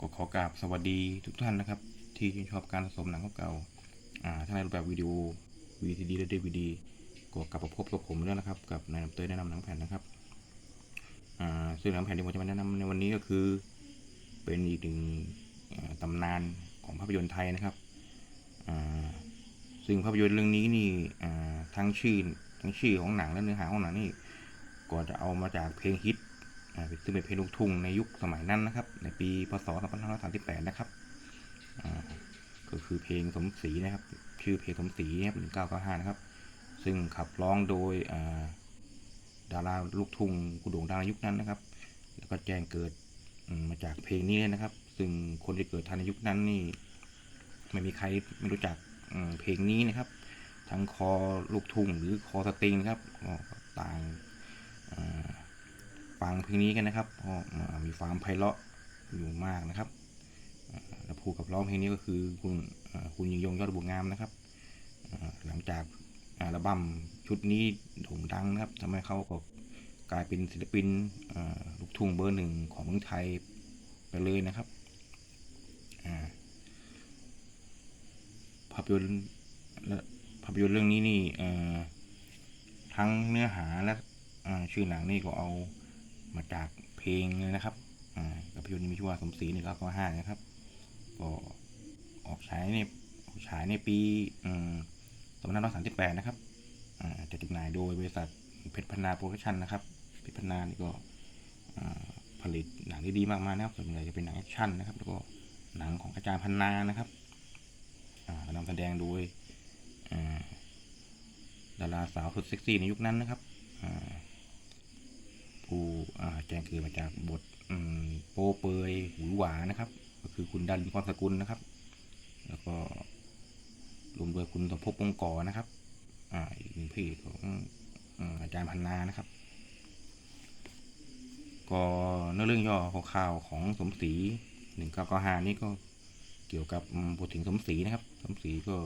ก็ขอกราบสวัสดีทุกท่านนะครับ ที่ชื่นชอบการสะสมหนังเก่าๆาทั้งในรูปแบบวิดีโอ VCD และ DVD ก็กลับมาพบกับผมแล้วนะครับ กับนายนำเตยแนะนำหนังแผ่นนะครับซึ่งหนังแผ่นที่ผมจะมาแนะนำในวันนี้ก็คือ เป็นอีกหนึ่งตำนานของภาพยนตร์ไทยนะครับซึ่งภาพยนตร์เรื่องนี้นี่ทั้งชื่อทั้งชื่อของหนังและเนื้อหาของหนังนี่ก็จะเอามาจากเพลงฮิต ซึ่งเป็นเพลงลูกทุ่งในยุคสมัยนั้นนะครับ ในปีพศ 2538 นะครับก็คือเพลงสมศรีนะครับ ชื่อเพลงสมศรีนะครับ1995 นะครับ ซึ่งขับร้องโดยดาราลูกทุ่งกุดงดังในยุคนั้นนะครับ แล้วก็แจ้งเกิดมาจากเพลงนี้นะครับ ซึ่งคนที่เกิดทันในยุคนั้นนี่ไม่มีใครไม่รู้จักเพลงนี้นะครับ ทั้งคอลูกทุ่งหรือคอสตริงครับก็ต่าง ฟังเพลงนี้กันนะครับก็มีความไพเราะอยู่มากนะครับและผู้กับร้องเพลงนี้ก็คือคุณคุณยิงยงยอดบัวงามนะครับ หลังจากอัลบั้มชุดนี้โด่งดังนะครับทำให้เขาก็กลายเป็นศิลปินลูกทุ่งเบอร์หนึ่งของเมืองไทยไปเลยนะครับภาพยนตร์และภาพยนตร์เรื่องนี้นี่ทั้งเนื้อหาและชื่อหนังนี่ก็เอา มาจากเพลงเลยนะครับอ่าภาพยนตร์นี้มีชื่อว่าสมศรีหนึ่งเก้าเก้าห้านะครับ ก็ออกฉายในออกฉายในปีสองพันห้าร้อยสามสิบแปดนะครับจะจำหน่ายโดยบริษัทเพชรพนาโปรดักชั่นนะครับเพชรพนานี่ก็ผลิตหนังที่ดีมากๆนะครับ ส่วนใหญ่จะเป็นหนังแอคชั่นนะครับ แล้วก็หนังของอาจารย์พันนานะครับนำแสดงโดยดาราสาวสุดเซ็กซี่ในยุคนั้นนะครับ ผู้แจ้งคือมาจากบทโปเปยหวือหวานะครับ ก็คือคุณดันพรสกุลนะครับ แล้วก็รวมด้วยคุณสมภพวงก่อนะครับอ่าอีกหนึ่งพี่ของอาจารย์พันนานะครับ ก็เนื้อเรื่องย่อคร่าวของสมศรีหนึ่งเก้าเก้าห้านี่ก็เกี่ยวกับบทถึงสมศรีนะครับ สมศรีก็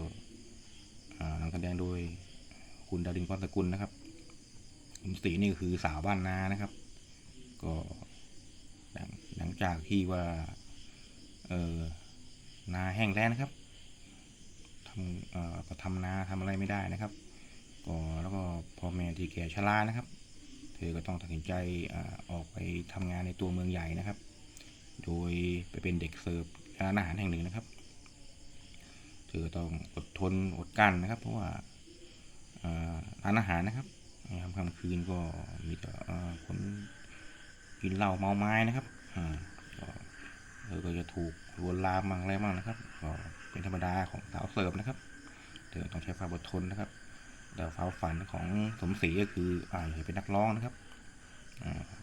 อ่านำแสดงโดยคุณดารินพรสกุลนะครับ สมศรีนี่คือสาวบ้านนานะครับ ก็หลังจากที่ว่า เออนาแห้งแล้งนะครับทำเอ่อก็ทำนาทำอะไรไม่ได้นะครับ ก็แล้วก็พ่อแม่ที่แก่ชรานะครับ เธอก็ต้องตัดสินใจอออกไปทำงานในตัวเมืองใหญ่นะครับ โดยไปเป็นเด็กเสิร์ฟร้านอาหารแห่งหนึ่งนะครับ เธอต้องอดทนอดกลั้นนะครับ เพราะว่าร้านอาหารนะครับ ยามค่ำคืนก็มีแต่คนกินเหล้าเมาไม้นะครับก็เธอก็จะถูกลวนลามมั่งอะไรมั่งนะครับ ก็เป็นธรรมดาของสาวเสิร์ฟนะครับเธอต้องใช้ความอดทนนะครับ แต่ความฝันของสมศรีก็คืออ่าอยากเป็นนักร้องนะครับ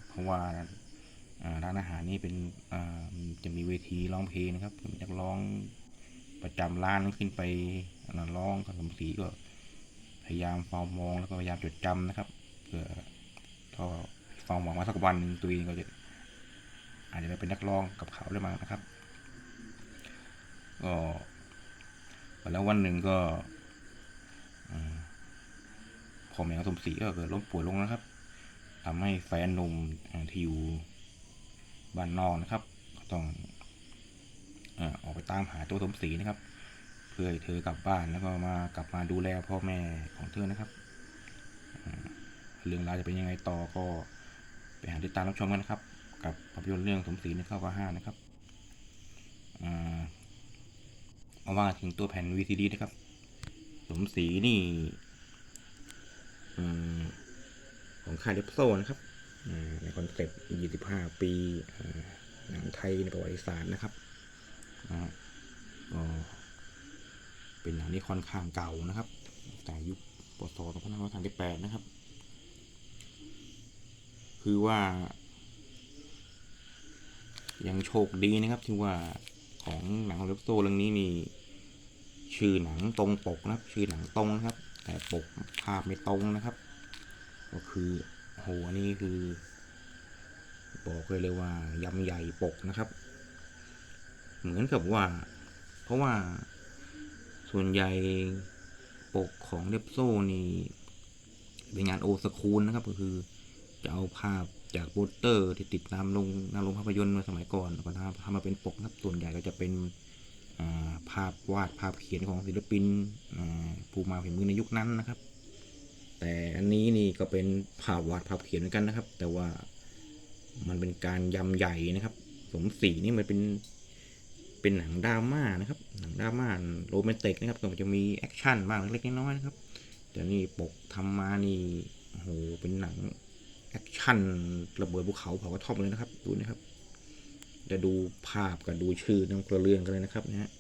เพราะว่าร้านอาหารนี้เป็นจะมีเวทีร้องเพลงนะครับมีนักร้องประจำร้านขึ้นไปร้องกับสมศรีก็ พยายามเฝ้ามองแล้วก็พยายามจดจำนะครับเพื่อถ้าเฝ้าหวังว่าสักวันหนึ่งตัวเองก็จะอาจจะได้เป็นนักร้องกับเขาได้มั้งนะครับ ก็แล้ววันหนึ่งก็อ่าพ่อแม่ของสมศรีก็เกิดล้มป่วยลงนะครับทำให้แฟนหนุ่มที่อยู่บ้านนอกนะครับ ก็ต้องอออกไปตามหาตัวสมศรีนะครับ เพื่อให้เธอกลับบ้านแล้วก็มากลับมาดูแลพ่อแม่ของเธอนะครับ เรื่องราวจะเป็นยังไงต่อก็ไปหาติดตามรับชมกันนะครับ กับภาพยนตร์เรื่องสมศรีในข้าวกห้านะครับอ่าเอาว่าถึงตัวแผ่น VCD นะครับ สมศรีนี่ของค่ายเดฟโซนะครับในคอนเซปต์ 25 ปีอ่าหนังไทยในประวัติศาสตร์นะครับอ่าก็ เป็นหนังที่ค่อนข้างเก่านะครับ แต่ยุคปศ2538 นะครับ คือว่า ยังโชคดีนะครับที่ว่าของหนังเลฟโซเรื่องนี้มีชื่อหนังตรงปกนะครับ ชื่อหนังตรงนะครับ แต่ปกภาพไม่ตรงนะครับ ก็คือโหอันนี้คือ บอกเลยเลยว่ายำใหญ่ปกนะครับ เหมือนกับว่า เพราะว่า ส่วนใหญ่ปกของเดบโซนี่เป็นงานโอสคูลนะครับ ก็คือจะเอาภาพจากโปสเตอร์ที่ติดตามลงนาลงภาพยนตร์มื่อสมัยก่อนก็ทำทำมาเป็นปกนะครับส่วนใหญ่ก็จะเป็นาภาพวาดภาพเขียนของศิลปินผู้มาฝีมือในยุคนั้นนะครับ แต่อันนี้นี่ก็เป็นภาพวาดภาพเขียนเหมือนกันนะครับ แต่ว่ามันเป็นการยำใหญ่นะครับ สมศรีนี่มันเป็น เป็นหนังดราม่านะครับ หนังดราม่าโรแมนติกนะครับก็จะมีแอคชั่นบ้างเล็กๆน้อยๆนะครับแต่นี่ปกทำมานี่โอ้โหเป็นหนังแอคชั่นระเบิดภูเขาเผากระท่อมเลยนะครับ ดูนะครับจะดูภาพกับดูชื่อน้ำกระเรื่องกันเลยนะครับนะฮะ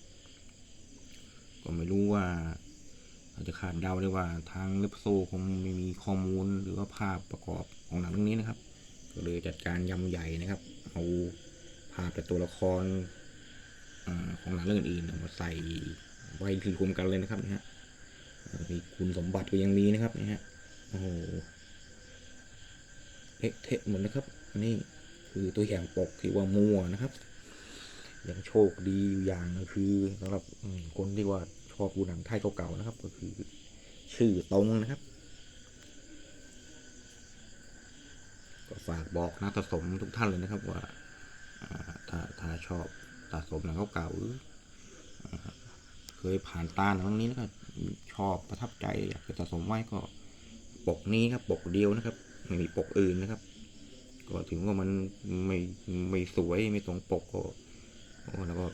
ก็ไม่รู้ว่าอาจจะขาดเดาได้ว่าทางเลปโซคงไม่มีข้อมูลหรือว่าภาพประกอบของหนังเรื่องนี้นะครับ ก็เลยจัดการยำใหญ่นะครับเอาภาพจากตัวละคร ของหนังเรื่องอื่นมาใส่ไว้ที่รวมกันเลยนะครับนะฮะมีคุณสมบัติก็ยังมีนะครับนะฮะโอ้โหเละเทะหมดนะครับ นี่คือตัวอย่างปกที่ว่ามั่วนะครับยังโชคดีอยู่อย่างก็คือสำหรับคนที่ว่าชอบดูหนังไทยเก่าๆนะครับ ก็คือ ชื่อตรงนะครับ ก็ฝากบอกนักสะสมทุกท่านเลยนะครับว่าถ้าถ้าชอบ สะสมหนังเก่าๆเคยผ่านตาหนังเรื่องนี้แล้วก็ชอบประทับใจอยากจะสะสมไว้ก็ปกนี้ครับปกเดียวนะครับ ไม่มีปกอื่นนะครับ ก็ถึงว่ามันไม่ไม่สวยไม่ตรงปกก็แล้วก็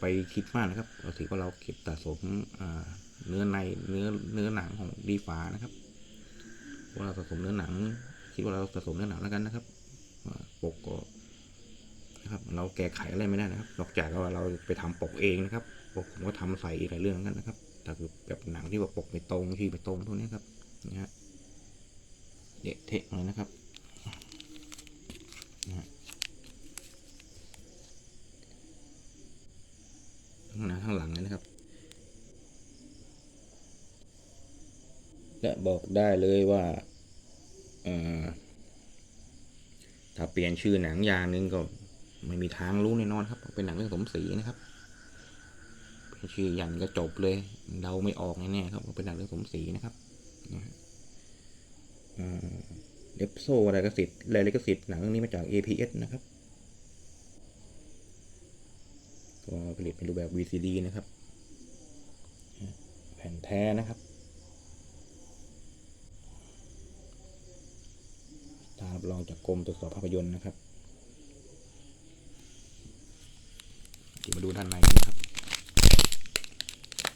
ไปคิดมากนะครับเราถือว่าเราเก็บสะสมเนื้อในเนื้อเนื้อหนังของดีฟ้านะครับว่าเราสะสมเนื้อหนังคิดว่าเราสะสมเนื้อหนังแล้วกันนะครับปกก็ นะครับ เราแก้ไขอะไรไม่ได้นะครับ นอกจากว่าเราไปทำปกเองนะครับปกผมก็ทำใส่อีกหลายเรื่องกันนะครับแต่คือแบบหนังที่ว่าปกไม่ตรงที่ไม่ตรงพวกนี้ครับนะฮะเดะเทะเลยนะครับนะทั้งหน้าทั้งหลังเลยนะครับและบอกได้เลยว่าถ้าเปลี่ยนชื่อหนังอย่างนึงก็ ไม่มีทางรู้แน่นอนครับ เป็นหนังเรื่องสมศรีนะครับเปลี่ยนชื่ออย่างก็จบเลยเดาไม่ออกแน่ๆครับเป็นหนังเรื่องสมศรีนะครับเอ่อเลปโซ่อะไรกสิทธิ์รายลิขสิทธิ์หนังเรื่องนี้มาจาก APS นะครับก็ผลิตเป็นรูปแบบ VCD นะครับ แผ่นแท้นะครับตามรับรองจากกรมตรวจสอบภาพยนตร์นะครับเดี๋ยว มาดูด้านในกันนะครับ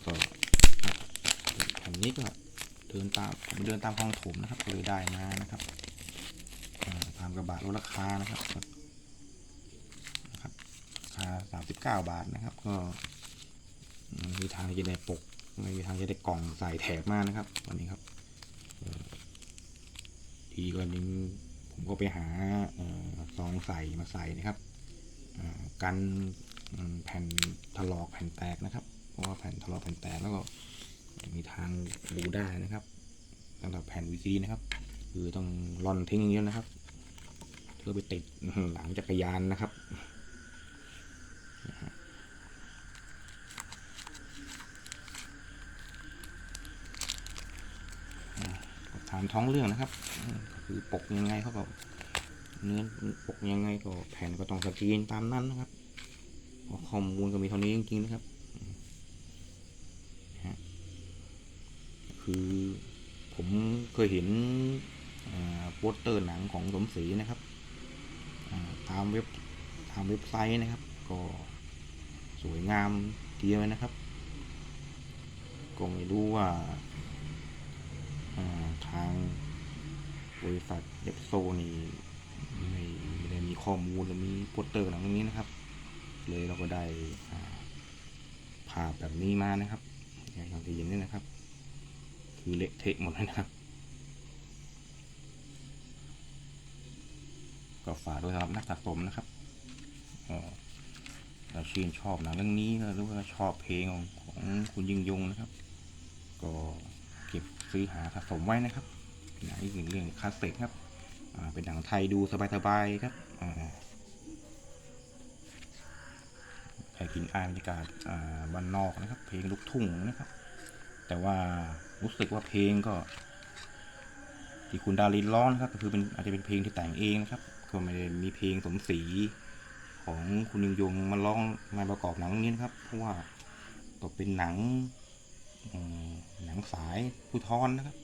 ก็แผ่นนี้ก็เดินตามผมเดินตามคลองถมนะครับก็เลยได้มานะครับตามกระบะลดราคานะครับนะครับราคาสามสิบเก้าบาทนะครับ ก็มีทางจะได้ปกไม่มีทางจะได้กล่องใส่แถบมากนะครับวันนี้ครับทีก็นึงผมก็ไปหาเอ่อซองใส่มาใส่นะครับอ่ากันแผ ลอกแผ่นแตกนะครับ เพราะว่าแผ่นถลอกแผ่นแตกแล้วก็มีทางดูได้นะครับสำหรับแผ่นวีซีนะครับ คือต้องร่อนทิ้งอย่างเงี้ยนะครับเพื่อไปติดหลังจักรยานนะครับถามท้องเรื่องนะครับก็คือปกยังไงเขาก็เนื้อปกยังไงก็แผ่นก็ต้องสกรีนตามนั้นนะครับ ข้อมูลก็มีเท่านี้จริงๆนะครับคือผมเคยเห็นโปสเตอร์หนังของสมศรีนะครับตามเว็บตามเว็บไซต์นะครับ ก็สวยงามทีเดียวนะครับก็ไม่รู้ว่าาทางบริษัทเดฟโซนี่ไม่ได้มีข้อมูลหรือมีโปสเตอร์หลังนี้นะครับ เลยเราก็ได้อ่าภาพแบบนี้มานะครับอย่างที่เห็นนี่นะครับ คือเละเทะหมดเลยนะครับ ก็ฝากด้วยสำหรับนักสะสมนะครับเราชื่นชอบหนังเรื่องนี้หรือว่าชอบเพลงของของคุณยิ่งยงนะครับ ก็เก็บซื้อหาสะสมไว้นะครับหนังอีกหนึ่งเรื่องคลาสสิกครับเป็นหนังไทยดูสบายๆครับ อ่าใครกินอายบรรยากาศบ้านนอกนะครับ เพลงลูกทุ่งนะครับ แต่ว่ารู้สึกว่าเพลงก็ ที่คุณดารินร้องนะครับก็คือเป็นอาจจะเป็นเพลงที่แต่งเองนะครับก็ไม่ได้มีเพลงสมศรีของคุณยิงยงมาร้องมาประกอบหนังเรื่องนี้นะครับเพราะว่าก็เป็นหนังหนังสายผู้ทอนนะครับ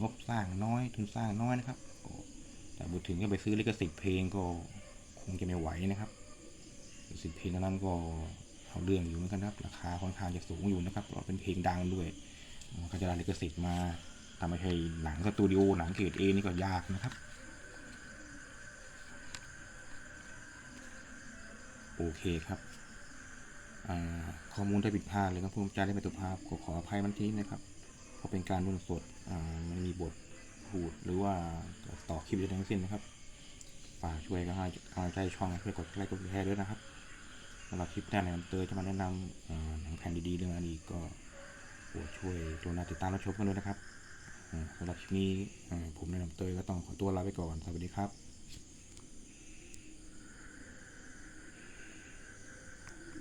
งบสร้างน้อยทุนสร้างน้อยนะครับแต่พูดถึงก็ไปซื้อลิขสิทธิ์เพลงก็คงจะไม่ไหวนะครับ สิทธิ์เพลงนั้นก็เอาเรื่องอยู่เหมือนกันครับ ราคาค่อนข้างจะสูงอยู่นะครับเพราะเป็นเพลงดังด้วยเขาจะได้ลิขสิทธิ์มาทำไม่ใช่หนังสตูดิโอหนังเกรดเอนี่ก็ยากนะครับโอเคครับข้อมูลได้ผิดพลาดเลยครับผู้จาได้ไม่ถูกภาพขอขออภัยมันทีนะครับเพราะเป็นการรุ่นสดมันมีบทพูดหรือว่าต่อคลิปอะไรทั้งสิ้นนะครับฝากช่วยก็ให้กำลังใจช่องช่วยกดไลค์กดแชร์ด้วยนะครับำหรับคลิปหน้าเนี่ยเตยจะมาแนะนำอ่าหนังแผ่นดีๆเรื่องอะไรอีกก็โปรดช่วยกรุณาติดตามรับชมกันด้วยนะครับสำหรับคลิปนี้อ่าผมในนำเตยก็ต้องขอตัวลาไปก่อน สวัสดีครับ